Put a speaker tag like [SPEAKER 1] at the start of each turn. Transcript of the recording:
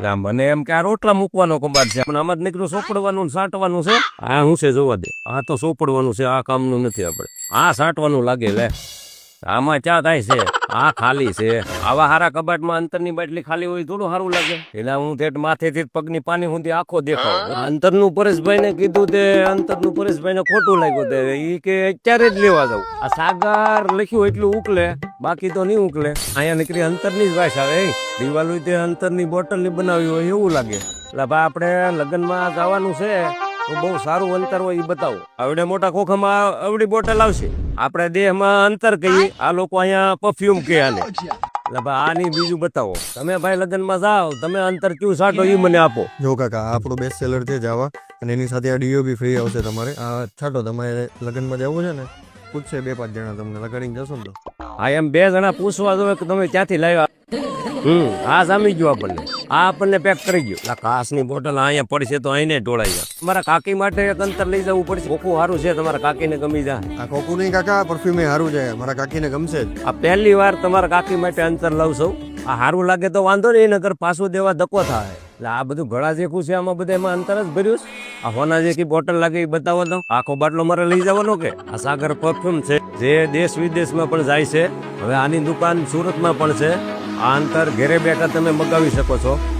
[SPEAKER 1] એટલે મને એમ કે આ રોટલા મૂકવાનો કબાટ છે. પણ આમાં જ નીકળ્યું સોપડવાનું સાંટવાનું છે. આ હું છે જોવા દે. આ તો સોપડવાનું છે આ કામનું નથી આપણે. આ સાંટવાનું લાગે લે. આમાં ચા થાય છે? આ ખાલી છે. આવા હારા કબાટમાં અંતરની બાટલી ખાલી હોય થોડું સારું લાગે. એટલે હું તે માથેથી પગની પાણી સુધી આખો દેખાવ. અંતરનું પરેશભાઈ ને કીધું તે અંતરનું પરેશભાઈ ને ખોટું લાગ્યું તે. ઈ કે અત્યારે જ લેવા દઉં આ સાગર લખ્યું એટલું ઉકલે બાકી તો નહીં ઉકલે. અહીંયા નીકળી અંતરની જ વાસ આવે એ. દિવાલ તે અંતરની બોટલની બનાવી હોય એવું લાગે. એટલે ભાઈ આપણે લગ્નમાં જવાનું છે. તો બહુ સારું અંતર હોય એ બતાવો. આવડે મોટા ખોખામાં આવડી બોટલ આવશે. આપણે દેહમાં અંતર કહીએ આ લોકો અહીંયા પરફ્યુમ કહે આને એટલે ભાઈ આની બીજું બતાવો. તમે ભાઈ લગ્નમાં જાઓ તમે અંતર ક્યુ સાટો એ મને આપો.
[SPEAKER 2] જો કાકા આપણું બેસ્ટ સેલર છે જાવા. અને એની સાથે આ ડીઓ બી ફ્રી આવશે તમારે. આ છાટો તમારે લગ્નમાં જવું છે ને પૂછશે બે પાંચ જણા તમને. લગાડીને જશો ને તો.
[SPEAKER 1] હા એમ બે જણા પૂછવા દો કે તમે ક્યાંથી લાવ્યા? હમ. આ સામી ગયો આપણને. આ આપણને પેક કરી ગયું. આ કાચની બોટલ અહીંયા પડશે તો અહીંને ઢોળાઈ જાય તમારા કાકી માટે એક અંતર લઈ જવું પડશે. ખોખું સારું છે તમારા કાકીને ગમી જાય.
[SPEAKER 2] આ ખોખું નહીં કાકા પરફ્યુમ સારું છે. મારા કાકીને ગમશે જ.
[SPEAKER 1] આ પહેલી વાર તમારા કાકી માટે અંતર લઉં છું. આ સારું લાગે તો વાંધો નહીં નગર પાછું દેવા ધક્કો થાય. એટલે આ બધું ઘણા જેખું છે આમાં બધા એમાં અંતર જ ભર્યું છે. આ હોના જે બોટલ લાગે બતાવો તો. આખો બાટલો મારે લઈ જવાનો કે? આ સાગર પરફ્યુમ છે, જે દેશ વિદેશમાં પણ જાય છે. હવે આની દુકાન સુરતમાં પણ છે. આ અંતર ઘેરે બેઠા તમે મગાવી શકો છો.